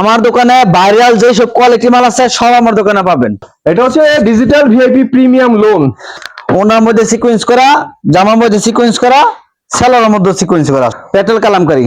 আমার দোকানে ভাইরাল যেসব কোয়ালিটি মাল আছে সব আমার দোকানে পাবেন। এটা হচ্ছে ডিজিটাল ভিআইপি প্রিমিয়াম লোন ওনার মধ্যে সিকোয়েন্স করা জামার মধ্যে সিকোয়েন্স করা সেলোয়ারের মধ্যে সিকোয়েন্স করা। পেট্রোল কালামকারী।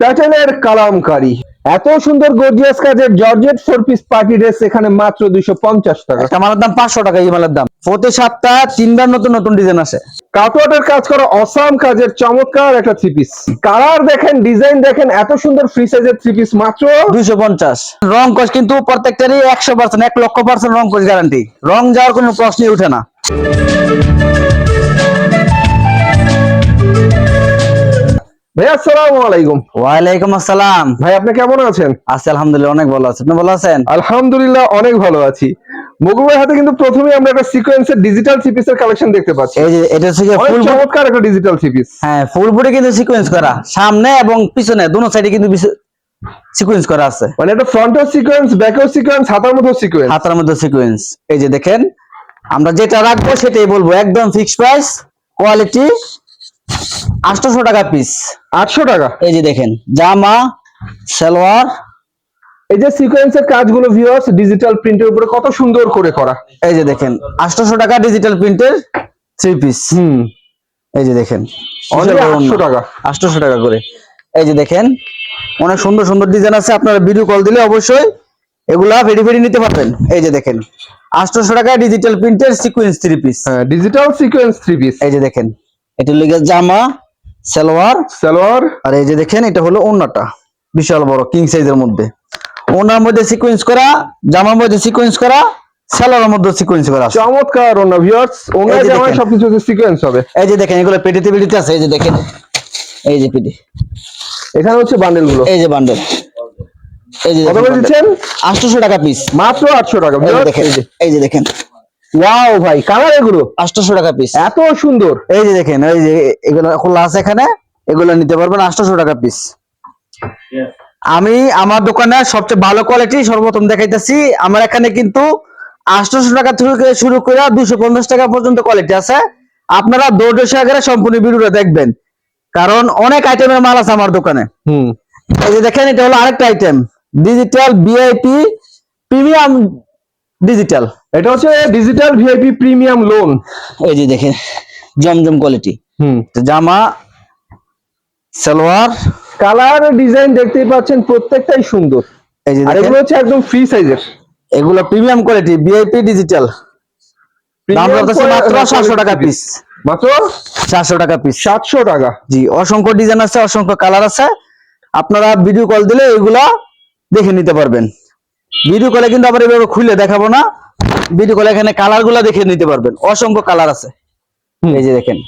প্যাটেলের কালামকারী। এত সুন্দর গর্জিয়াস কাজের georgette four piece party dress এখানে মাত্র দুইশো পঞ্চাশ টাকা। মালের দাম পাঁচশো টাকা এই মালের দাম। প্রতি সপ্তাহে তিনবার নতুন নতুন ডিজাইন আসে। কাটওয়ার্টের কাজ করা অসাম কাজের চমৎকার একটা থ্রি পিস কালার দেখেন ডিজাইন দেখেন এত সুন্দর ফ্রি সাইজের থ্রি পিস মাত্র দুইশো পঞ্চাশ। রং কস কিন্তু প্রত্যেকটারই একশো পার্সেন্ট এক লক্ষ পার্সেন্ট রং কস গ্যারান্টি রং যাওয়ার কোনো প্রশ্নই উঠে না। ভাই আসসালামু আলাইকুম। ওয়ালাইকুম আসসালাম। ভাই আপনি কেমন আছেন? আছি আলহামদুলিল্লাহ অনেক ভালো আছে। আপনি ভালো আছেন? আলহামদুলিল্লাহ অনেক ভালো আছি। মগুল হাতে কিন্তু প্রথমে আমরা একটা সিকোয়েন্সের ডিজিটাল পিসের কালেকশন দেখতে পাচ্ছি। এই যে এটা হচ্ছে ফুল চমৎকার একটা ডিজিটাল থ্রি পিস হ্যাঁ ফুল বডি কিন্তু সিকোয়েন্স করা। সামনে এবং পিছনে দুনো সাইডে কিন্তু সিকোয়েন্স করা আছে। মানে এটা ফ্রন্টেও সিকোয়েন্স ব্যাকেও সিকোয়েন্স হাতার মধ্যেও সিকোয়েন্স হাতার মধ্যে সিকোয়েন্স এই যে দেখেন আমরা যেটা রাখব সেটাই বলব। একদম ফিক্স প্রাইস কোয়ালিটি আটশোশো টাকা পিস আটশো টাকা। এই যে দেখেন জামা সালোয়ার এই যে সিকোয়েন্সের কাজগুলো ভিউয়ার্স ডিজিটাল প্রিন্টের উপরে কত সুন্দর করে করা। এই যে দেখেন আটশোশো টাকা ডিজিটাল প্রিন্টের থ্রি পিস হুম। এই যে দেখেন অনলি আটশো টাকা আটশোশো টাকা করে। এই যে দেখেন অনেক সুন্দর সুন্দর ডিজাইন আছে আপনারা ভিডিও কল দিলে অবশ্যই এগুলা ভেরি ভেরি নিতে পারবেন। এই যে দেখেন আটশোশো টাকা ডিজিটাল প্রিন্টের সিকোয়েন্স থ্রি পিস হ্যাঁ ডিজিটাল সিকোয়েন্স থ্রি পিস এই যে দেখেন এটা লেগে জামা সালোয়ার সালোয়ার। আর এই যে দেখেন এটা হলো ওন্নাটা বিশাল বড় কিং সাইজের মধ্যে। ওনার মধ্যে সিকোয়েন্স করা জামার মধ্যে সিকোয়েন্স করা সালোয়ারের মধ্যে সিকোয়েন্স করা চমৎকার ওনা ভিউয়ার্স ওনা এই যে জামায় দেখেন। সবকিছু সিকোয়েন্স হবে এই যে দেখেন এগুলো পেটিতে পেটিতে আছে এই যে দেখেন এই যে পেটি এখানে হচ্ছে বান্ডেলগুলো এই যে বান্ডেল এই যে কত করে দিচ্ছেন আটশোশো টাকা পিস মাত্র আটশো টাকা এই যে দেখেন এই যে দেখেন ওয়াও ভাই কালার এগুলো আটশোশো টাকা পিস এত সুন্দর এই যে দেখেন এই যে এগুলো খোলা আছে এখানে এগুলো নিতে পারবেন আটশোশো টাকা পিস আমি আমার দোকানে সবচেয়ে ভালো কোয়ালিটি সর্বপ্রথম দেখাইতেছি। আমার এখানে কিন্তু আটশোশো টাকা থেকে শুরু করে দুশো পঞ্চাশ টাকা পর্যন্ত কোয়ালিটি আছে। আপনারা দৌড় সাগরে সম্পূর্ণ ভিডিওটা দেখবেন। কারণ অনেক আইটেমের মাল আছে আমার দোকানে। হুম। এই যে দেখেন এটা হলো আরেকটা item digital VIP premium digital এটা হচ্ছে ডিজিটাল ভিআইপি প্রিমিয়াম লোন এই যে দেখেন জমজম কোয়ালিটি হুম। জামা সালোয়ার কালার ডিজাইন দেখতেই পাচ্ছেন প্রত্যেকটাই সুন্দর। এই যে আর এগুলো হচ্ছে একদম ফ্রি সাইজের এগুলো প্রিমিয়াম কোয়ালিটি বিআইপি ডিজিটাল দাম মাত্র সাতশো টাকা পিস মাত্র? সাতশো টাকা পিস সাতশো টাকা। জি অসংখ্য ডিজাইন আছে অসংখ্য কালার আছে। আপনারা ভিডিও কল দিলে এগুলা দেখে নিতে পারবেন। ভিডিও কলে কিন্তু আবার এভাবে খুলে দেখাবো না। ভিডিও কলে এখানে কালারগুলা দেখে নিতে পারবেন। অসংখ্য কালার আছে। এই যে দেখেন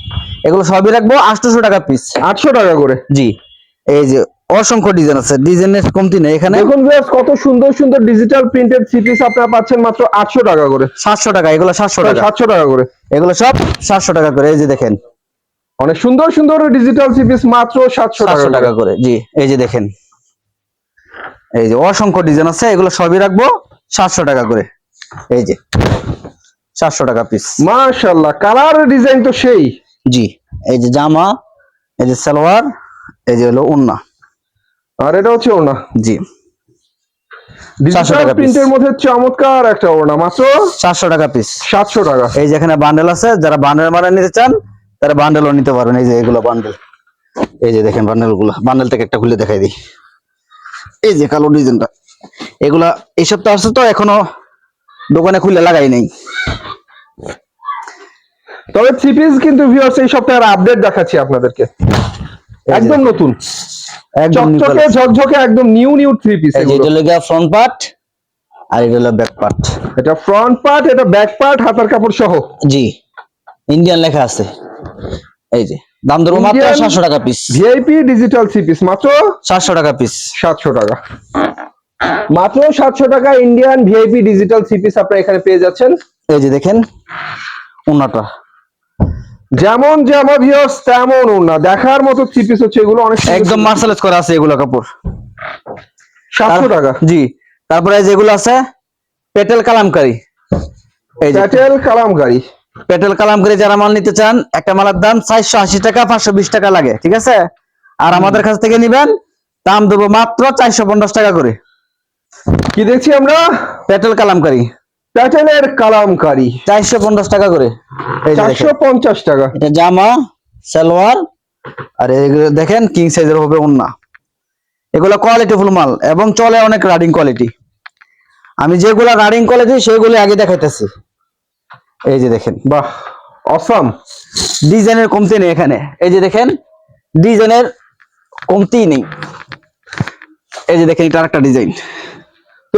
এগুলো সবই রাখব আটশোশো টাকা পিস আটশো টাকা করে। জি। এই যে অসংখ্য ডিজাইন আছে। ডিজাইনের কমতি নেই এখানে। দেখুন viewers, কত সুন্দর সুন্দর ডিজিটাল প্রিন্টেড থ্রি পিস আপনারা পাচ্ছেন মাত্র আটশো টাকা করে। সাতশো টাকা এগুলো সাতশো টাকা। সাতশো টাকা করে। এগুলো সব সাতশো টাকা করে এই যে দেখেন। অনেক সুন্দর সুন্দর ডিজিটাল থ্রি পিস মাত্র সাতশো টাকা টাকা করে। জি এই যে দেখেন। এই যে অসংখ্য ডিজাইন আছে এগুলো সবই রাখব সাতশো টাকা করে। এই যে সাতশো টাকা পিস মাশাআল্লাহ কালার ডিজাইন তো সেই। জি এই যে জামা এই যে সালোয়ার এই যে হলো উন্না আর এটা হচ্ছে ওনা জি। ডিজিটাল প্রিন্টের মধ্যে চমৎকার একটা ওনা মাত্র সাতশো টাকা পিস সাতশো টাকা। এই যে বান্ডেল আছে যারা বান্ডেল মারা নিতে চান তারা বান্ডেলও নিতে পারবেন। এই যে এগুলো বান্ডেল এই যে দেখেন বান্ডেল বান্ডেল থেকে একটা খুলে দেখাই দিই। এই যে কালো ডিজাইনটা এগুলা এই সপ্তাহ আসছে তো এখনও দোকানে খুলে লাগাই নাই। তবে থ্রি পিস কিন্তু ভিউয়ার্স এই সপ্তাহের আপডেট দেখাচ্ছি আপনাদেরকে। একদম নতুন। একদম চকচকে ঝকঝকে একদম নিউ নিউ থ্রি পিস এই যে এটা হলো ফ্রন্ট পার্ট আর এটা হলো ব্যাক পার্ট এটা ফ্রন্ট পার্ট এটা ব্যাক পার্ট হাতার কাপড় সহ। জি। ইন্ডিয়ান লেখা আছে। এই যে দাম ধরবো মাত্র সাতশো টাকা piece VIP digital three piece মাত্র সাতশো টাকা পিস সাতশো টাকা। মাত্র সাতশো টাকা Indian VIP digital three piece আপনারা এখানে পেয়ে যাচ্ছেন। এই যে দেখেন উন্নাটা যেমন জামা ভিউয়ার্স তেমন না দেখার মতো থ্রি পিস হচ্ছে এগুলো অনেক একদম মার্শালাইজ করা আছে এগুলো কাপড়। সাতশো তার- টাকা। জি। তারপরে যেগুলো আছে পেটেল কালামকারী। এই যে প্যাটেল কালামকারি। পেটেল কালামকারী যারা মাল নিতে চান একটা মালের দাম চারশো আশি টাকা পাঁচশো বিশ টাকা লাগে ঠিক আছে? আর আমাদের কাছ থেকে নেবেন দাম দেবো মাত্র চারশো পঞ্চাশ টাকা করে। কি দেখছি আমরা? পেটেল কালামকারি। প্যাটেলের কালামকারি। চারশো পঞ্চাশ টাকা করে। চারশো পঞ্চাশ টাকা। এটা জামা সালোয়ার আর এগুলো দেখেন কিং সাইজের হবে ওন্না এগুলো কোয়ালিটি ফুল মাল এবং চলে অনেক রানিং কোয়ালিটি আমি যেগুলো রানিং কোয়ালিটি সেগুলো আগে দেখাইতেছি। এই যে দেখেন বাহ অসম ডিজাইনের কমতি নেই এখানে। এই যে দেখেন ডিজাইনের কমতি নেই। এই যে দেখেন এটা আরেকটা ডিজাইন।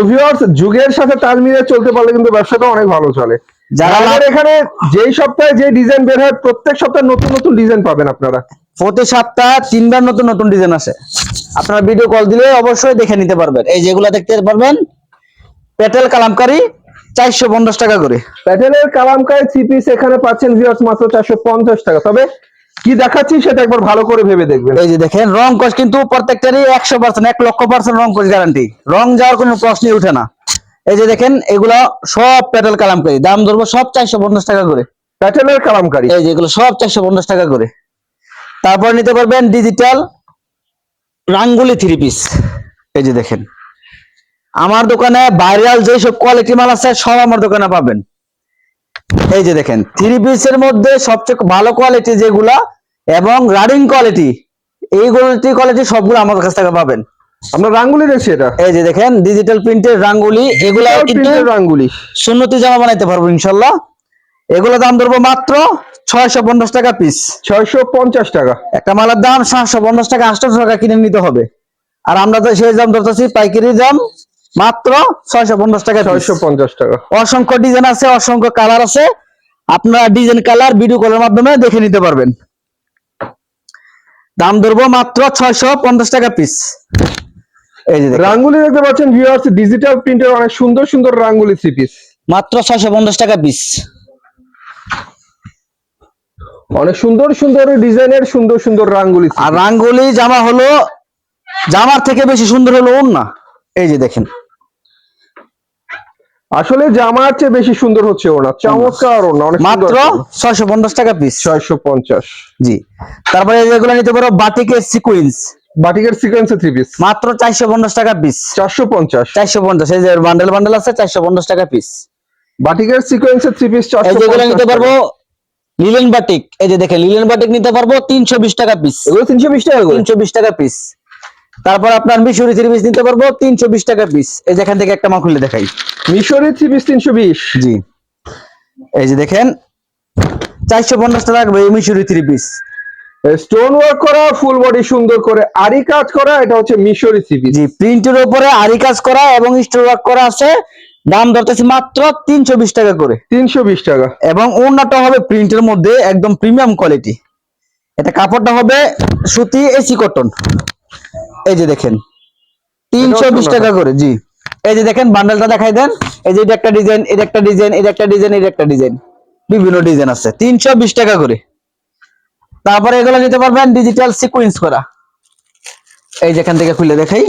তো ভিউয়ার্স যুগের সাথে তাল মিলিয়ে চলতে পারলে কিন্তু ব্যবসাটা অনেক ভালো চলে। যারা এখানে যেই সপ্তাহে যে ডিজাইন বের হয় প্রত্যেক সপ্তাহে নতুন নতুন ডিজাইন পাবেন আপনারা। প্রতি সপ্তাহ তিনবার নতুন নতুন ডিজাইন আসে। আপনারা ভিডিও কল দিলে অবশ্যই দেখে নিতে পারবেন। এই যেগুলো দেখতে পারবেন পেটেল কালামকারি চারশো পঞ্চাশ টাকা করে। প্যাটেলের কালামকারি থ্রি পিস এখানে পাচ্ছেন ভিউয়ার্স মাত্র চারশো পঞ্চাশ টাকা। তবে কি দেখাচ্ছি সেটা একবার ভালো করে ভেবে দেখবেন। এই যে দেখেন রং কস কিন্তু প্রত্যেকটারই একশো পার্সেন্ট এক লক্ষ পার্সেন্ট রং কস গ্যারান্টি রং যাওয়ার কোনো প্রশ্নই উঠে না। এই যে দেখেন এগুলো সব পেটেল কালামকারি। দাম ধরবো সব চারশো পঞ্চাশ টাকা করে। প্যাটেলের কালামকারি। এই যে এগুলো সব চারশো পঞ্চাশ টাকা করে। তারপর নিতে পারবেন ডিজিটাল রাঙ্গুলি থ্রি পিস এই যে দেখেন আমার দোকানে ভাইরাল যেসব কোয়ালিটি মাল আছে সব আমার দোকানে পাবেন। এই যে দেখেন থ্রি পিসের মধ্যে সবচেয়ে ভালো কোয়ালিটি যেগুলা এবং রানিং কোয়ালিটি এই কোয়ালিটি কোয়ালিটি সবগুলো আমার কাছ থেকে পাবেন। আমরা রাঙ্গুলি দেখছি এটা। এই যে দেখেন ডিজিটাল প্রিন্টের রাঙ্গুলি এগুলা কিন্তু রাঙ্গুলি। সুন্নতি জামা বানাইতে পারব ইনশাল্লাহ। এগুলো দাম ধরবো মাত্র ছয়শো পঞ্চাশ টাকা পিস ছয়শো পঞ্চাশ টাকা। একটা মালার দাম সাতশো পঞ্চাশ টাকা আটশো টাকা কিনে নিতে হবে। আর আমরা তো সেই দাম ধরতেছি পাইকারি দাম মাত্র ছয়শো পঞ্চাশ টাকা ছয়শো পঞ্চাশ টাকা। অসংখ্য ডিজাইন আছে অসংখ্য কালার আছে। আপনারা ডিজাইন কালার ভিডিও কলের মাধ্যমে দেখে নিতে পারবেন। দাম ধরবো মাত্র ছয়শো পঞ্চাশ টাকা পিস এই যে রাঙ্গুলি দেখতে পাচ্ছেন ভিউয়ার্স ডিজিটাল প্রিন্টের অনেক সুন্দর সুন্দর রাঙ্গুলি থ্রি পিস মাত্র ছয়শো পঞ্চাশ টাকা পিস অনেক সুন্দর সুন্দর ডিজাইনের সুন্দর সুন্দর রাঙ্গুলি আর রাঙ্গুলি জামা হলো জামার থেকে বেশি সুন্দর হলো ওন্না এই যে দেখেন। আসলে জামার চেয়ে বেশি সুন্দর হচ্ছে ওনা চমৎকার ওনা অনেক মাত্র ছয়শো পঞ্চাশ টাকা পিস ছয়শো পঞ্চাশ। জি। তারপরে যেগুলো নিতে পারো বাটিকের সিকুয়েন্স বাটিকের সিকোয়েন্সে থ্রি পিস মাত্র চারশো পঞ্চাশ টাকা পিস চারশো পঞ্চাশ। চারশো পঞ্চাশ এই যে বান্ডেল বান্ডেল আছে চারশো পঞ্চাশ টাকা পিস বাটিকের সিকোয়েন্সে থ্রি পিস এই চারশো যেগুলো নিতে পারব লিলেন বাটিক এই যে দেখেন লিলেন বাটিক নিতে পারব তিনশো বিশ টাকা পিস এগুলো তিনশো বিশ টাকা করে। তিনশো বিশ টাকা পিস তারপর আপনার মিশরি থ্রি পিস নিতে পারব তিনশো বিশ টাকা পিস এই যেখান থেকে একটা মা খুলে দেখাই। মিশরি থ্রি পিস তিনশো বিশ। জি। এই যে দেখেন চারশো পঞ্চাশ টাকা রাখবে এই মিশরি থ্রি পিস স্টোন ওয়ার্ক করা ফুল বডি সুন্দর করে আরি কাজ করা এটা হচ্ছে মিশরি থ্রি পিস জি প্রিন্টের উপরে আরি কাজ করা এবং স্টোন ওয়ার্ক করা আছে। দাম ধরতেছি মাত্র তিনশো বিশ টাকা করে। তিনশো বিশ টাকা। এবং ওড়নাটা হবে প্রিন্টের মধ্যে একদম প্রিমিয়াম কোয়ালিটি এটা কাপড়টা হবে সুতি এসি কটন এই যে দেখেন তিনশো বিশ টাকা করে জি। এই যে দেখেন বান্ডেলটা দেখাই দেন। এই যে এটা একটা ডিজাইন এটা একটা ডিজাইন এটা একটা ডিজাইন এটা একটা ডিজাইন। বিভিন্ন ডিজাইন আছে। তিনশো বিশ টাকা করে। তারপরে এগুলো নিতে পারবেন ডিজিটাল সিকুয়েন্স করা। এই যেখান থেকে খুলে দেখাই।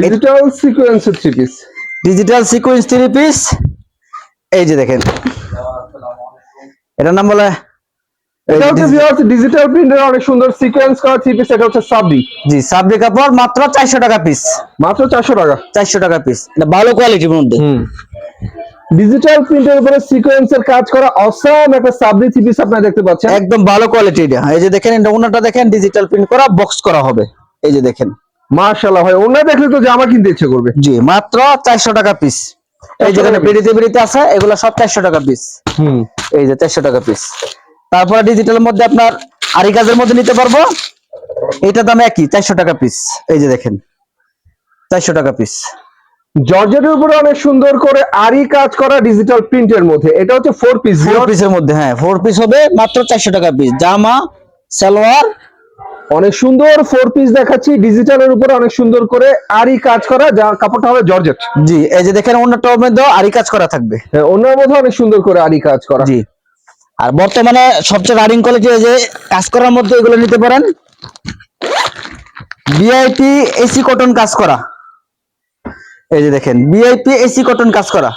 Digital সিকোয়েন্সে three piece digital sequence three piece এই যে দেখেন। এটার নাম বলে এটা হচ্ছে ভিউয়ার্স ডিজিটাল প্রিন্টের অনেক সুন্দর সিকোয়েন্স করা থ্রি পিস এটা হচ্ছে সাবরি জি সাবরি কাপড় মাত্র চারশো টাকা পিস মাত্র চারশো টাকা। চারশো টাকা পিস এটা ভালো কোয়ালিটির মধ্যে। ডিজিটাল প্রিন্টের উপরে সিকোয়েন্সের কাজ করা অসাম একটা সাবরি থ্রি পিস আপনারা দেখতে পাচ্ছেন। একদম ভালো কোয়ালিটি এটা। এই যে দেখেন এটা ওনাটা দেখেন ডিজিটাল প্রিন্ট করা বক্স করা হবে। এই যে দেখেন। মাশাআল্লাহ ভাই ওনা দেখলে তো জামা কিনতে ইচ্ছে করবে। জি মাত্র চারশো টাকা পিস এই 400 যেখানে। বিড়িতে বিড়িতে আছে এগুলো সব চারশো টাকা পিস হুম। এই যে চারশো টাকা পিস তারপরে ডিজিটালের মধ্যে আপনার আরি কাজের মধ্যে নিতে পারব। এটা দাম একই চারশো টাকা পিস এই যে দেখেন চারশো টাকা পিস জর্জেটের উপরে অনেক সুন্দর করে আরি কাজ করা ডিজিটাল প্রিন্টের মধ্যে। এটা হচ্ছে ফোর পিস ফোর পিসের মধ্যে হ্যাঁ ফোর পিস হবে মাত্র চারশো টাকা পিস জামা সালোয়ার। অনেক সুন্দর ফোর পিস দেখাচ্ছি। ডিজিটালের উপরে অনেক সুন্দর করে আরি কাজ করা যা কাপড়টা হবে জর্জেট। জি এই যে দেখেন অন্যটার মধ্যে আরি কাজ করা থাকবে। হ্যাঁ, অন্যের মধ্যে অনেক সুন্দর করে আরি কাজ করা। জি। আর বর্তমানে সবচেয়ে রানিং কোয়ালিটি যে কাজ করার মধ্যে এগুলো নিতে পারেন। ভিআইপি এসি কটন কাজ করা। এই যে দেখেন ভিআইপি এসি কটন কাজ করা।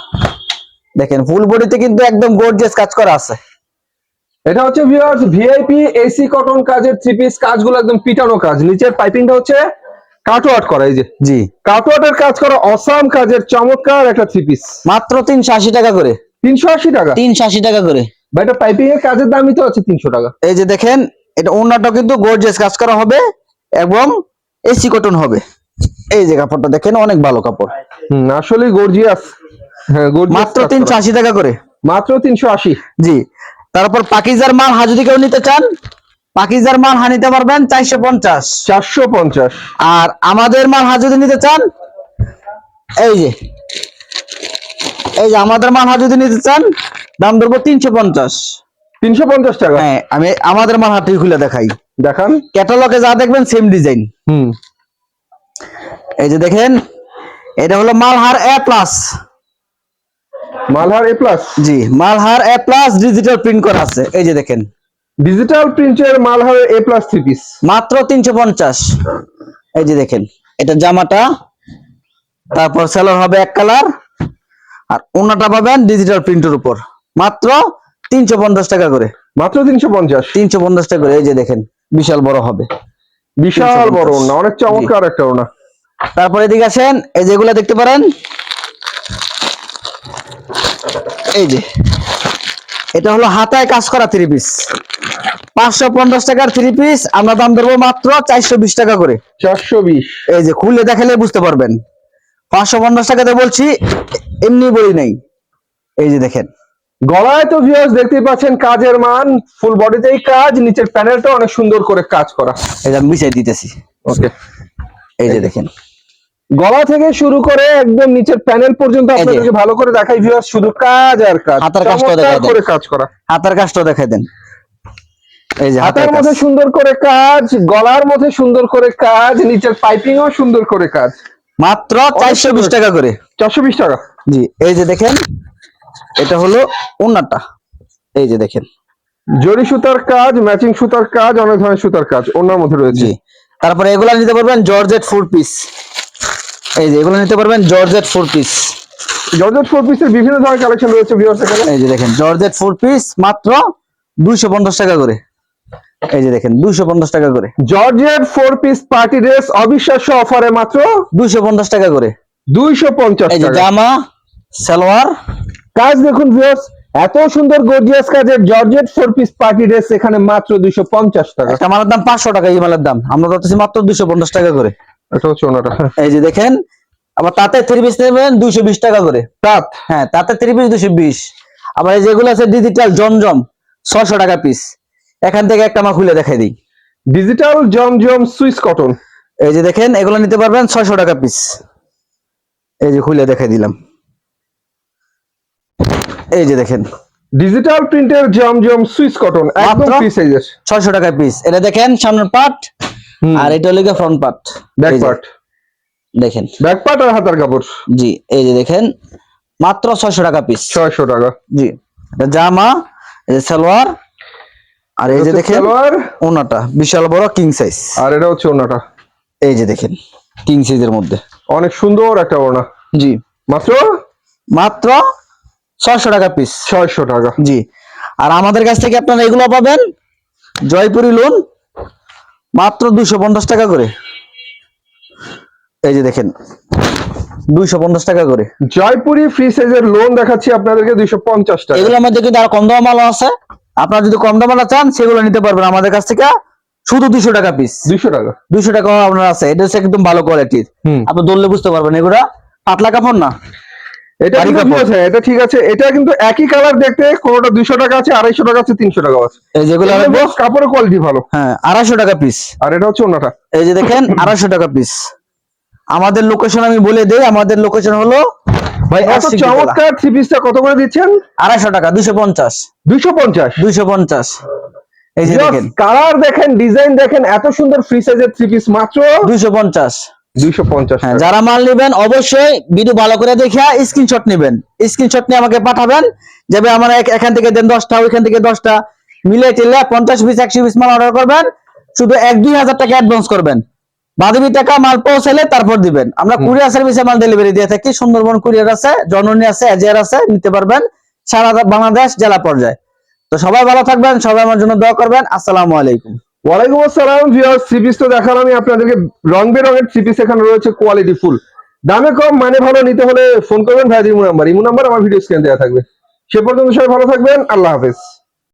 দেখেন ফুল বডিতে কিন্তু একদম গর্জিয়াস কাজ করা আছে। এটা হচ্ছে ভিউয়ার্স ভিআইপি এসি কটন কাজের থ্রি পিস কাজগুলো একদম পিটানো কাজ। নিচের পাইপিংটা হচ্ছে কাটওয়ার্ট করা এই যে। জি। কাটওয়ার্টের কাজ করা অসাম কাজের চমৎকার একটা থ্রি পিস মাত্র তিনশো আশি টাকা করে। তিনশো আশি টাকা? তিনশো আশি টাকা করে। বা এটা পাইপিং এর কাজের দামই তো আছে তিনশো টাকা। এই যে দেখেন এটা অন্যটা কিন্তু গর্জিয়াস কাজ করা হবে এবং এসি কটন হবে। এই যে কাপড়টা দেখেন অনেক ভালো কাপড়। হুম আসলে গর্জিয়াস হ্যাঁ মাত্র তিনশো আশি টাকা করে। মাত্র তিনশো আশি। জি। তারপর পাকিজার মাল হা যদি কেউ নিতে চান পাকিজার মাল হা নিতে পারবেন চারশো পঞ্চাশ। চারশো পঞ্চাশ। আর আমাদের মাল হা যদি নিতে চান এই যে এই যে আমাদের মাল হা যদি নিতে চান দাম ধরবো তিনশো পঞ্চাশ। তিনশো পঞ্চাশ টাকা? হ্যাঁ আমি আমাদের মাল হাটি খুলে দেখাই। দেখান। ক্যাটালগে যা দেখবেন সেম ডিজাইন। হুম। এই যে দেখেন এটা হলো Malhar A plus. Malhar A plus? G Malhar A plus digital print করা আছে। এই যে দেখেন। ডিজিটাল প্রিন্টের Malhar A plus three piece মাত্র তিনশো পঞ্চাশ। এই যে দেখেন এটা জামাটা তারপর সেলর হবে এক কালার আর ওনাটা পাবেন ডিজিটাল প্রিন্টের উপর। মাত্র তিনশো পঞ্চাশ টাকা করে। মাত্র তিনশো পঞ্চাশ? তিনশো পঞ্চাশ টাকা করে এই যে দেখেন বিশাল বড় হবে। বিশাল বড় ওড়না অনেক চমৎকার একটা ওড়না। তারপরে এদিকে আসেন এই যেগুলা দেখতে পারেন এই যে এটা হলো হাতায় কাজ করা থ্রি পিস পাঁচশো পঞ্চাশ টাকার থ্রি পিস আমরা দাম ধরবো মাত্র চারশো বিশ টাকা করে। চারশো বিশ। এই যে খুলে দেখালে বুঝতে পারবেন। পাঁচশো পঞ্চাশ টাকাতে বলছি এমনি বলি নাই। এই যে দেখেন গলায় তো ভিউয়ার্স দেখতেই পাচ্ছেন কাজের মান ফুল বডিতেই কাজ নিচের প্যানেলটা অনেক সুন্দর করে কাজ করা। আমি বিছাই দিতেছি। ওকে এই যে দেখেন। গলা থেকে শুরু করে একদম নিচের প্যানেল পর্যন্ত আপনাদেরকে ভালো করে দেখাই ভিউয়ার্স শুধু কাজ আর কাজ। হাতের কাজটা দেখাই দেন। করে কাজ করা। হাতার কাজটা দেখাই দেন। এই যে হাতের মধ্যে সুন্দর করে কাজ গলার মধ্যে সুন্দর করে কাজ নিচের পাইপিংও সুন্দর করে কাজ। মাত্র চারশো বিশ টাকা করে। চারশো বিশ টাকা। জি এই যে দেখেন এটা হলো ওনাটা এই যে দেখেন। জরি সুতার কাজ ম্যাচিং সুতার কাজ অনেক ধরনের সুতার কাজ ওনার মধ্যে রয়েছে। তারপরে এগুলা নিতে পারবেন জর্জেট ফোর পিস। এই যে এগুলো নিতে পারবেন georgette four piece. Georgette four পিসের বিভিন্ন ধরনের কালেকশন রয়েছে ভিউয়ার্স এখানে এই যে দেখেন জর্জেট ফোর পিস মাত্র দুইশো পঞ্চাশ টাকা করে। এই যে দেখেন দুইশো পঞ্চাশ টাকা করে। Georgette four piece party dress অবিশ্বাস্য অফারে মাত্র দুইশো পঞ্চাশ টাকা করে। দুইশো পঞ্চাশ এই যে জামা সালোয়ার কাজ দেখুন ভিউয়ার্স এত সুন্দর গর্জিয়াস কাজের georgette four piece party dress এখানে মাত্র দুইশো পঞ্চাশ টাকা। একটা মালের দাম পাঁচশো টাকা এই মালের দাম। আমরা ধরতেছি মাত্র দুইশো পঞ্চাশ টাকা করে। এটা হচ্ছে ওনাটা। এই যে দেখেন আবার তাতে থ্রি পিস নেবেন দুইশো বিশ টাকা করে। তাঁত? হ্যাঁ তাতে থ্রি পিস দুশো বিশ। আবার এই যেগুলো আছে ডিজিটাল জমজম ছশো টাকা পিস এখান থেকে একটা আমার খুলে দেখাই দিই। ডিজিটাল জমজম সুইস কটন এই যে দেখেন এগুলো নিতে পারবেন ছয়শো টাকা পিস এই যে খুলে দেখাই দিলাম। এই যে দেখেন। ডিজিটাল প্রিন্টের জমজম সুইস কটন একদম মাত্র? ফ্রি সাইজের ছয়শো টাকা পিস এটা দেখেন সামনের পার্ট আর এটা হলো ফ্রন্ট পার্ট ব্যাক পার্ট দেখেন। ব্যাক পার্ট আর হাতার কাপড়। জি এই যে দেখেন মাত্র ছয়শো টাকা পিস ছয়শো টাকা। জি এটা জামা এই যে সালোয়ার আর এই যে দেখেন সালোয়ার, ওনাটা বিশাল বড় কিং সাইজ আর এটা হচ্ছে ওনাটা। এই যে দেখেন কিং সাইজের মধ্যে। অনেক সুন্দর একটা ওনা জি। মাত্র? মাত্র ছয়শো টাকা পিস ছয়শো টাকা। জি। আর আমাদের কাছ থেকে আপনারা এগুলো পাবেন জয়পুরি লোন মাত্র দুইশো পঞ্চাশ টাকা করে। এই যে দেখেন দুইশো পঞ্চাশ টাকা করে। জয়পুরি ফ্রি সাইজের লোন দেখাচ্ছি আপনাদেরকে দুইশো পঞ্চাশ টাকা। এগুলোর মধ্যে কিন্তু আর কম দাম মালও আছে। আপনারা যদি কম দাম চান সেগুলো নিতে পারবেন আমাদের কাছ থেকে। শুধু দুইশো টাকা পিস দুইশো টাকা। দুইশো টাকা আপনার আছে। এটা হচ্ছে একদম ভালো কোয়ালিটির আপনি ধরলে বুঝতে পারবেন এগুলা। পাতলা কাপড় না? এটা। এটা ঠিক আছে। এটা কিন্তু একই কালার দেখতে কোনোটা দুইশো টাকা আছে আড়াইশো টাকা আছে তিনশো টাকা আছে। এই যেগুলো কাপড়ের কোয়ালিটি ভালো। হ্যাঁ আড়াইশো টাকা পিস আর এটা হচ্ছে ওনাটা এই যে দেখেন আড়াইশো টাকা পিস আমাদের লোকেশন আমি বলে দেই আমাদের লোকেশন হলো ভাই এত চমৎকার থ্রি পিসটা কত করে দিচ্ছেন? আড়াইশো টাকা দুইশো পঞ্চাশ। দুইশো পঞ্চাশ? দুইশো পঞ্চাশ। এই যে দেখেন। কালার দেখেন ডিজাইন দেখেন এত সুন্দর ফ্রি সাইজের থ্রি পিস মাত্র। দুইশো পঞ্চাশ। যারা মাল নেবেন অবশ্যই ভিডিও ভালো করে দেখে স্ক্রিনশট নেবেন। স্ক্রিনশট নিয়ে আমাকে পাঠাবেন। যাবে আমার এখান থেকে দেন দশটা ওইখান থেকে দশটা। মিলে টিলে পঞ্চাশ পিস একশো পিস মাল অর্ডার করবেন। শুধু এক দুই হাজার টাকা অ্যাডভান্স করবেন। বাদবি টাকা মাল পৌঁছালে তারপর দিবেন। আমরা কুরিয়ার সার্ভিসে মাল ডেলিভারি দিয়ে থাকি। সুন্দরবন কুরিয়ার আছে জননী আছে এজিআর আছে নিতে পারবেন। সারা বাংলাদেশ জেলা পর্যায়ে। তো সবাই ভালো থাকবেন সবাই আমার জন্য দোয়া করবেন। আসসালামু আলাইকুম। ওয়ালাইকুম আসসালাম ভিউয়ার্স থ্রি পিস তো দেখালাম আমি আপনাদেরকে রং বেরঙের থ্রি পিস এখানে রয়েছে কোয়ালিটি ফুল দামে কম মানে ভালো, নিতে হলে ফোন করবেন ভাইয়ের ইমো নাম্বার। ইমো নাম্বার আমার ভিডিও স্ক্রিন দেওয়া থাকবে। সে পর্যন্ত সবাই ভালো থাকবেন, আল্লাহ হাফেজ।